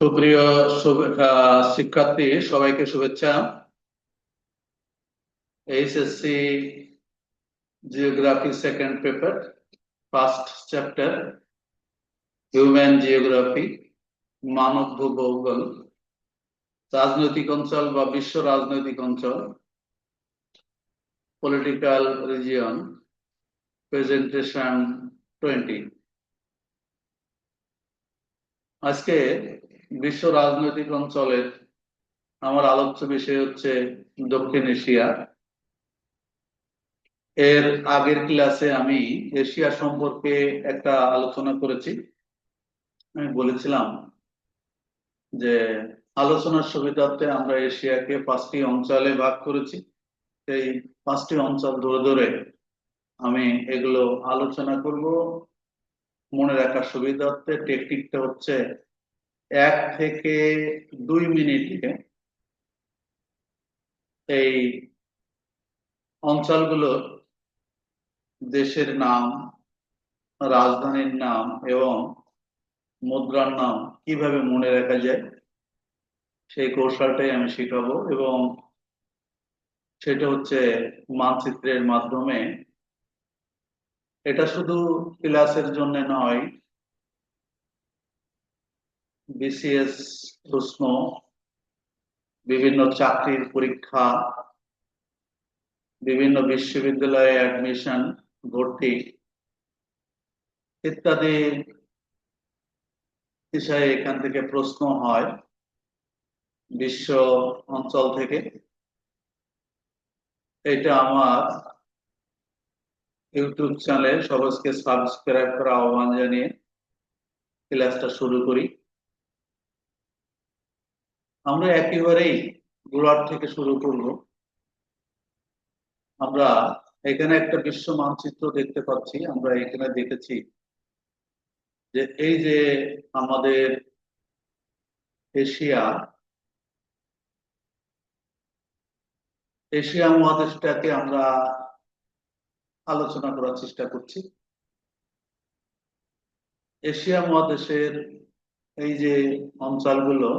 সুপ্রিয় শিক্ষার্থী, সবাইকে শুভেচ্ছা। HSC geography second paper first chapter human geography মানব ভূগোল রাজনৈতিক অঞ্চল বা বিশ্ব রাজনৈতিক অঞ্চল পলিটিক্যাল রিজিয়ন প্রেজেন্টেশন টোয়েন্টি আজকে বিশ্ব রাজনৈতিক অঞ্চলের আমার আলোচ্য বিষয় হচ্ছে দক্ষিণ এশিয়া। এর আগের ক্লাসে আমি এশিয়া সম্পর্কে একটা আলোচনা করেছি। আমি বলেছিলাম যে আলোচনার সুবিধার্থে আমরা এশিয়াকে পাঁচটি অঞ্চলে ভাগ করেছি। সেই পাঁচটি অঞ্চল ধরে ধরে আমি এগুলো আলোচনা করব। মনে রাখার সুবিধার্থে টেকনিকটা হচ্ছে এক থেকে দুই মিনিটে এই অঞ্চলগুলোর দেশের নাম, রাজধানীর নাম এবং মুদ্রার নাম কীভাবে মনে রাখা যায় সেই কৌশলটাই আমি শিখাবো এবং সেটা হচ্ছে মানচিত্রের মাধ্যমে। এটা শুধু ক্লাসের জন্য নয় বিসিএস প্রশ্ন, বিভিন্ন চাকরির পরীক্ষা, বিভিন্ন বিশ্ববিদ্যালয়ে অ্যাডমিশন ভর্তি ইত্যাদি বিষয়ে এখান থেকে প্রশ্ন হয় বিশ্ব অঞ্চল থেকে। এটা আমার ইউটিউব চ্যানেলে সবাইকে সাবস্ক্রাইব করা আহ্বান জানিয়ে ক্লাসটা শুরু করি। আমরা একেবারেই গোড়ার থেকে শুরু করব আমরা এখানে একটা বিশ্ব মানচিত্র দেখতে পাচ্ছি, আমরা এখানে দেখেছি যে এই যে আমাদের এশিয়া এশিয়া মহাদেশটাকে আমরা আলোচনা করার চেষ্টা করছি। এশিয়া মহাদেশের এই যে অঞ্চলগুলো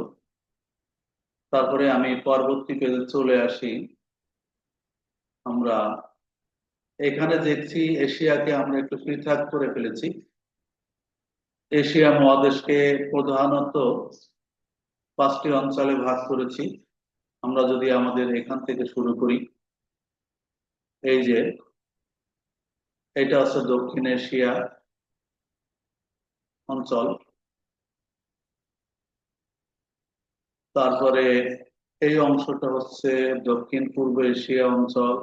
তারপরে আমি পরবর্তী পেজে চলে আসি। আমরা এখানে দেখছি এশিয়াকে আমরা একটু পৃথক করে ফেলেছি। এশিয়া মহাদেশকে প্রধানত পাঁচটি অঞ্চলে ভাগ করেছি। আমরা যদি আমাদের এখান থেকে শুরু করি, এই যে এটা হচ্ছে দক্ষিণ এশিয়া অঞ্চল। তারপরে এই অংশটা হচ্ছে দক্ষিণ পূর্ব এশিয়া অঞ্চল,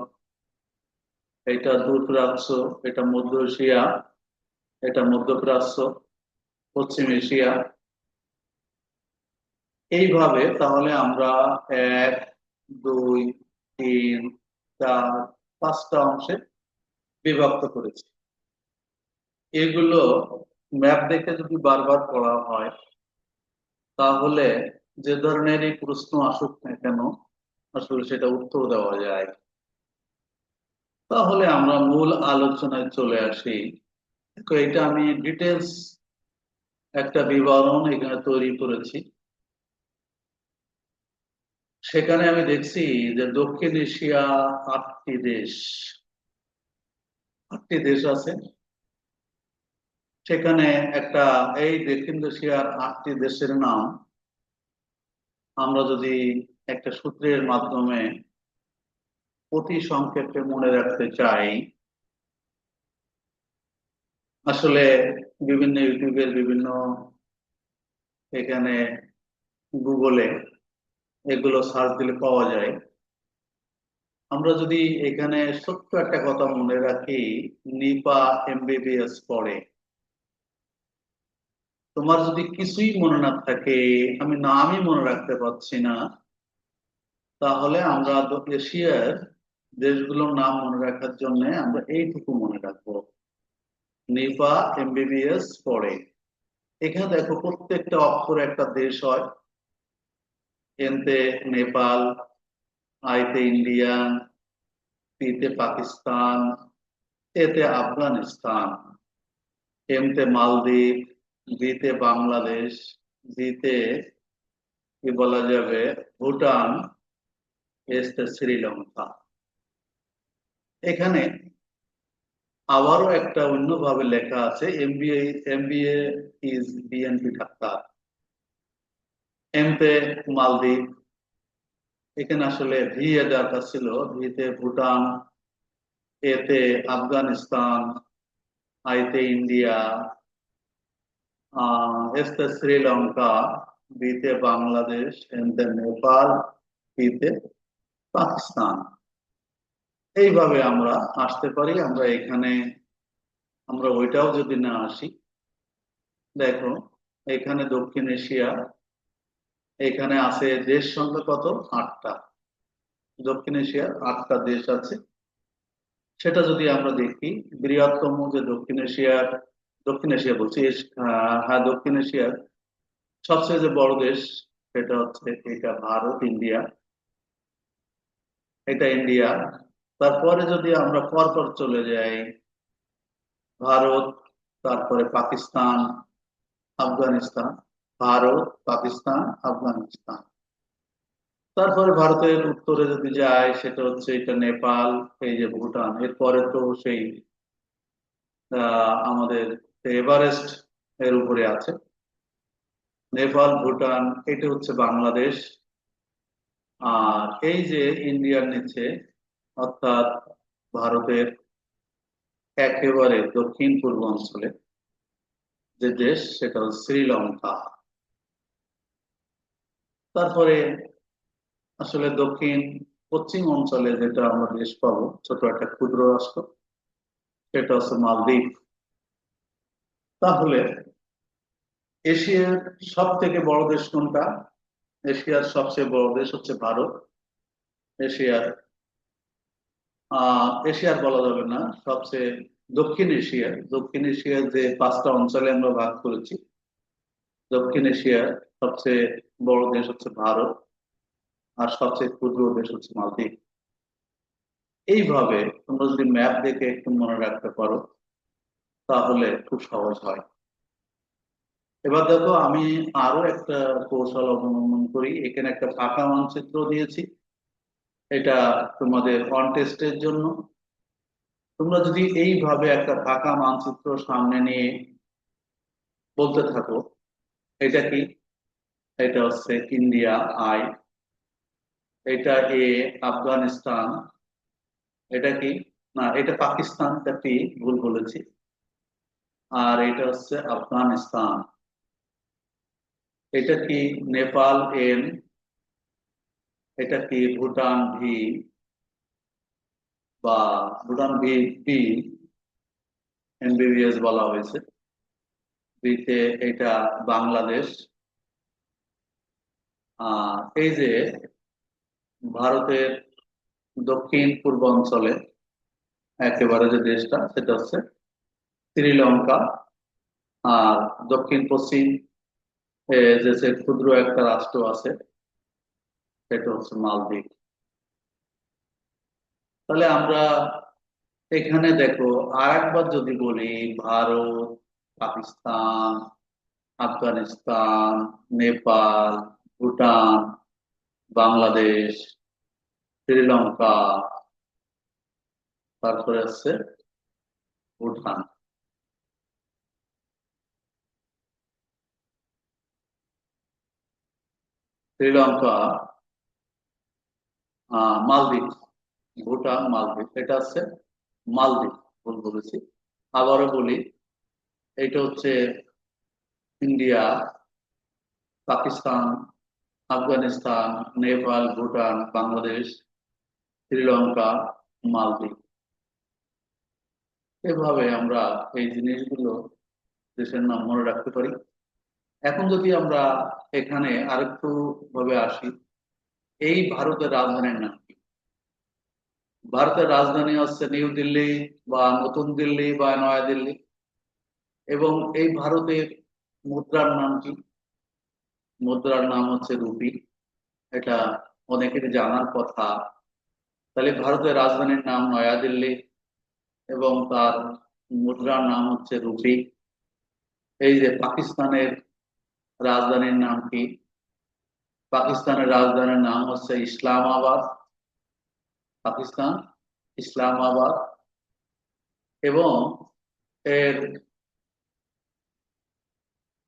এটা দূরপ্রাচ্য এটা মধ্য এশিয়া, এটা মধ্যপ্রাচ্য পশ্চিম এশিয়া। এইভাবে তাহলে আমরা এক, দুই, তিন, চার, পাঁচটা অংশে বিভক্ত করেছি। এগুলো ম্যাপ দেখে যদি বারবার পড়া হয়, তাহলে যে ধরনেরই প্রশ্ন আসুক না কেন, আসলে সেটা উত্তর দেওয়া যায়। তাহলে আমরা মূল আলোচনায় চলে আসি। এটা আমি ডিটেলস একটা বিবরণ এখানে তৈরি করেছি। সেখানে আমি দেখছি যে দক্ষিণ এশিয়া আটটি দেশ। আটটি দেশ আছে। সেখানে একটা, এই দক্ষিণ এশিয়ার আটটি দেশের নাম আমরা যদি একটা সূত্রের মাধ্যমে অতি সংক্ষেপে মনে রাখতে চাই, আসলে বিভিন্ন ইউটিউবের বিভিন্ন এখানে গুগলে এগুলো সার্চ দিলে পাওয়া যায়। আমরা যদি এখানে ছোট্ট একটা কথা মনে রাখি, নিপা এমবিবিএস পড়ে। তোমার যদি কিছুই মনে না থাকে, আমি নামই মনে রাখতে পারছি না, তাহলে আমরা এশিয়ার দেশগুলোর নাম মনে রাখার জন্য আমরা এইটুকু মনে রাখব। নিপা, এমবিবিএস পড়ে। এখানে দেখো প্রত্যেকটা অক্ষর একটা দেশ হয়। এনতে নেপাল, আইতে ইন্ডিয়া পিতে পাকিস্তান, এতে আফগানিস্তান, এমতে মালদ্বীপ বিতে বাংলাদেশ, জিতে, কি বলা যাবে, ভুটান este শ্রীলঙ্কা। এখানে আবারও একটা অন্যভাবে লেখা আছে, MBA MBA is BNP doctor. এমতে মালদ্বীপ। এখানে আসলে ভি এ দরকার ছিল, ভিতে ভুটান, এতে আফগানিস্তান, আইতে ইন্ডিয়া শ্রীলঙ্কা, বিতে বাংলাদেশ নেপাল, বিতে পাকিস্তান। এইভাবে আমরা আসতে পারি, আমরা এখানে, আমরা ওইটাও যদি না আসি, দেখো, এখানে দক্ষিণ এশিয়া, এখানে আছে দেশ সংখ্যা কত? আটটা। দক্ষিণ এশিয়ার আটটা দেশ আছে। সেটা যদি আমরা দেখি, বৃহত্তম যে দক্ষিণ এশিয়ার দক্ষিণ এশিয়া বলছি হ্যাঁ দক্ষিণ এশিয়ার সবচেয়ে যে বড় দেশ সেটা হচ্ছে এটা ভারত, ইন্ডিয়া। এটা ইন্ডিয়া। তারপরে যদি আমরা পরপর চলে যাই, ভারত, তারপরে পাকিস্তান, আফগানিস্তান, ভারত, পাকিস্তান, আফগানিস্তান। তারপরে ভারতের উত্তরে যদি যায় সেটা হচ্ছে এটা নেপাল, এই যে ভুটান। এরপরে তো সেই আমাদের এভারেস্ট এর উপরে আছে। নেপাল, ভুটান, এটা হচ্ছে বাংলাদেশ। আর এই যে ইন্ডিয়ার নিচে, অর্থাৎ ভারতের একেবারে দক্ষিণ পূর্ব অঞ্চলে যে দেশ, সেটা হচ্ছে শ্রীলঙ্কা। তারপরে আসলে দক্ষিণ, পশ্চিম অঞ্চলে যেটা আমরা দেশ পাবো, ছোট একটা ক্ষুদ্র রাষ্ট্র, সেটা হচ্ছে মালদ্বীপ। তাহলে এশিয়ার সব থেকে বড় দেশ কোনটা? এশিয়ার সবচেয়ে বড় দেশ হচ্ছে ভারত। এশিয়ার এশিয়ার বলা যাবে না, সবচেয়ে দক্ষিণ এশিয়ার। দক্ষিণ এশিয়ার যে পাঁচটা অঞ্চলে আমরা ভাগ করেছি, দক্ষিণ এশিয়ার সবচেয়ে বড় দেশ হচ্ছে ভারত, আর সবচেয়ে ক্ষুদ্র দেশ হচ্ছে মালদ্বীপ। এইভাবে তোমরা যদি ম্যাপ দেখে একটু মনে রাখতে পারো তাহলে খুব সহজ হয়। এবার দেখো, আমি আরও একটা কৌশল অবলম্বন করি। এখানে একটা ফাঁকা মানচিত্র দিয়েছি। এটা তোমাদের কন্টেস্টের জন্য। তোমরা যদি এইভাবে একটা ফাঁকা মানচিত্র সামনে নিয়ে বলতে থাকো, এটা কি? এটা হচ্ছে ইন্ডিয়া আই, এটা এ আফগানিস্তান, এটা কি? না, এটা পাকিস্তান পি, ভুল বলেছি। আর এটা হচ্ছে আফগানিস্তান। এটা কি নেপাল এন এটা কি ভুটান ভি বা ভুটান ভি পি এমবিবিএস বলা হয়েছে? বিতে এটা বাংলাদেশ। আহ এই যে ভারতের দক্ষিণ পূর্ব অঞ্চলে একেবারে যে দেশটা, সেটা হচ্ছে শ্রীলঙ্কা, আর দক্ষিণ, পশ্চিম সে ক্ষুদ্র একটা রাষ্ট্র আছে, সেটা হচ্ছে মালদ্বীপ। তাহলে আমরা এখানে দেখো আর একবার যদি বলি ভারত, পাকিস্তান, আফগানিস্তান, নেপাল, ভুটান, বাংলাদেশ, শ্রীলঙ্কা, তারপরে আছে ভুটান। শ্রীলঙ্কা মালদ্বীপ ভুটান মালদ্বীপ এটা হচ্ছে মালদ্বীপ ভুল বলেছি। আবারও বলি এটা হচ্ছে ইন্ডিয়া পাকিস্তান আফগানিস্তান নেপাল ভুটান বাংলাদেশ শ্রীলঙ্কা মালদ্বীপ এভাবে আমরা এই জিনিসগুলো দেশের নাম মনে রাখতে পারি। এখন যদি আমরা এখানে আরেকটু ভাবে আসি, এই ভারতের রাজধানীর নাম কি? ভারতের রাজধানী হচ্ছে নিউ দিল্লি বা নতুন দিল্লি বা নয়া দিল্লি। এবং এই ভারতের মুদ্রার নাম কি? মুদ্রার নাম হচ্ছে রুপি। এটা অনেকের জানার কথা। তাহলে ভারতের রাজধানীর নাম নয়াদিল্লি এবং তার মুদ্রার নাম হচ্ছে রুপি। এই যে পাকিস্তানের রাজধানীর নাম কি? পাকিস্তানের রাজধানীর নাম হচ্ছে ইসলামাবাদ। পাকিস্তান, ইসলামাবাদ। এবং এর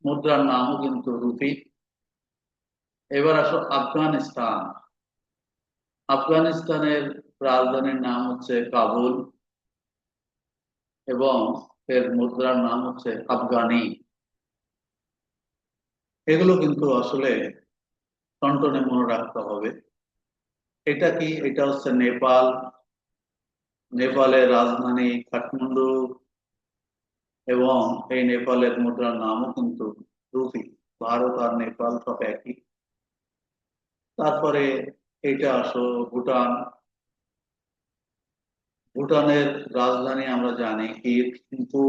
মুদ্রার নামও কিন্তু রুপি। এবার আসো আফগানিস্তান। আফগানিস্তানের রাজধানীর নাম হচ্ছে কাবুল এবং এর মুদ্রার নাম হচ্ছে আফগানি। এগুলো কিন্তু আসলে টনটনে মনে রাখতে হবে। এটা কি? এটা হচ্ছে নেপাল। নেপালের রাজধানী কাঠমান্ডু এবং এই নেপালের মুদ্রার নামও কিন্তু রুপি। ভারত আর নেপাল সব একই। তারপরে এটা আসো ভুটান। ভুটানের রাজধানী আমরা জানি কি কিন্তু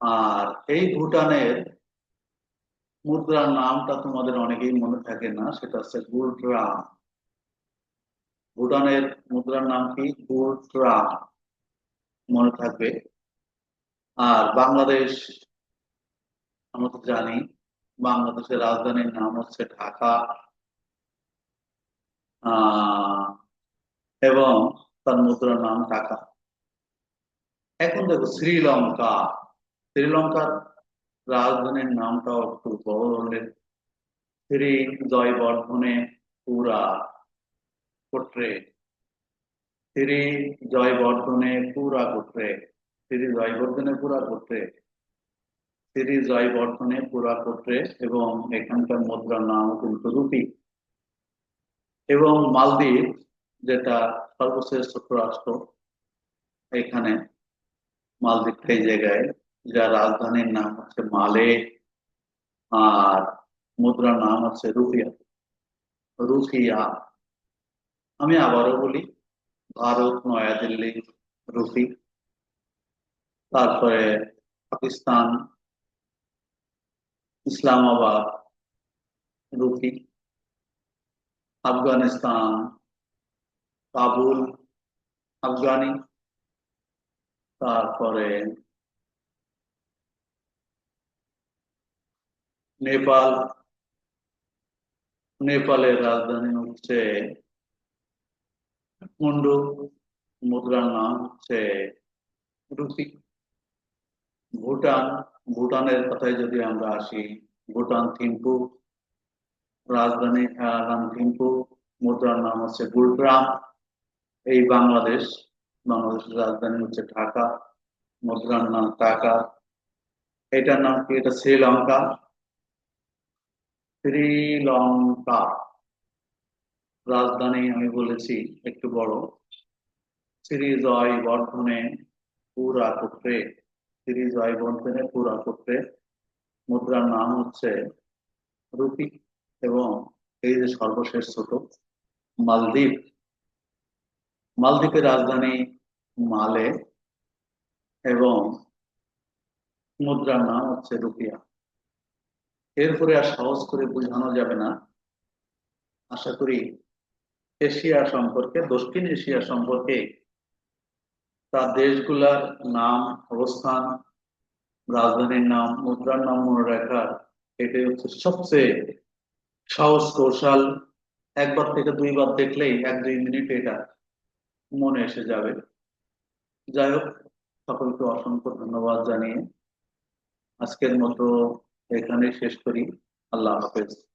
আর এই ভুটানের মুদ্রার নামটা তোমাদের অনেকেই মনে থাকে না, সেটা হচ্ছে গুলট্রাম ভুটানের মুদ্রার নাম কি? গুলট্রাম মনে থাকবে। আর বাংলাদেশ, আমরা তো জানি, বাংলাদেশের রাজধানীর নাম হচ্ছে ঢাকা। এবং তার মুদ্রার নাম টাকা এখন দেখো শ্রীলঙ্কা। শ্রীলঙ্কার রাজধানীর নামটাও একটু বড় ধরনের শ্রী জয়বর্ধনে পুরা কোটরে শ্রী জয়বর্ধনে পুরা কোটরে শ্রী জয়বর্ধনে পুরা কোটরে শ্রী জয়বর্ধনে পুরা কোটরে এবং এখানকার মুদ্রার নাম কিন্তু রুপি। এবং মালদ্বীপ, যেটা সর্বশেষ ছোট রাষ্ট্র এখানে মালদ্বীপ এই জায়গায়। যার রাজধানীর নাম হচ্ছে মালে আর মুদ্রার নাম হচ্ছে রুফিয়া রুফিয়া আমি আবারও বলি ভারত নয়াদিল্লি রুফি তারপরে পাকিস্তান ইসলামাবাদ রুফি আফগানিস্তান কাবুল আফগানি তারপরে নেপাল, নেপালের রাজধানী হচ্ছে কাঠমান্ডু মুদ্রার নাম হচ্ছে রুপি ভুটান, ভুটানের কথায় যদি আমরা আসি, ভুটান থিম্পু, রাজধানী নাম থিম্পু, মুদ্রার নাম হচ্ছে গুলগ্রাম। এই বাংলাদেশ, বাংলাদেশের রাজধানী হচ্ছে ঢাকা, মুদ্রার নাম টাকা এটার নাম কি? এটা শ্রীলঙ্কা। শ্রীলঙ্কা। রাজধানী আমি বলেছি, একটু বড়। শ্রী জয় বর্ধনে পুরা শ্রী জয় বর্ধনে পুরা কোটরে মুদ্রার নাম হচ্ছে রুপি এবং এই যে সর্বশেষ ছোট মালদ্বীপ। মালদ্বীপের রাজধানী মালে এবং মুদ্রার নাম হচ্ছে রুপিয়া। এরপরে আর সহজ করে বোঝানো যাবে না। আশা করি এশিয়া সম্পর্কে, দক্ষিণ এশিয়া সম্পর্কে তার দেশগুলার নাম, অবস্থান, রাজধানীর নাম, মুদ্রার নাম মনে রাখার এটাই হচ্ছে সবচেয়ে সহজ কৌশল। একবার থেকে দুইবার দেখলেই এক দুই মিনিট এটা মনে এসে যাবে। যাই হোক, সকলকে অসংখ্য ধন্যবাদ জানিয়ে আজকের মতো এখানে শেষ করি। আল্লাহ হাফেজ।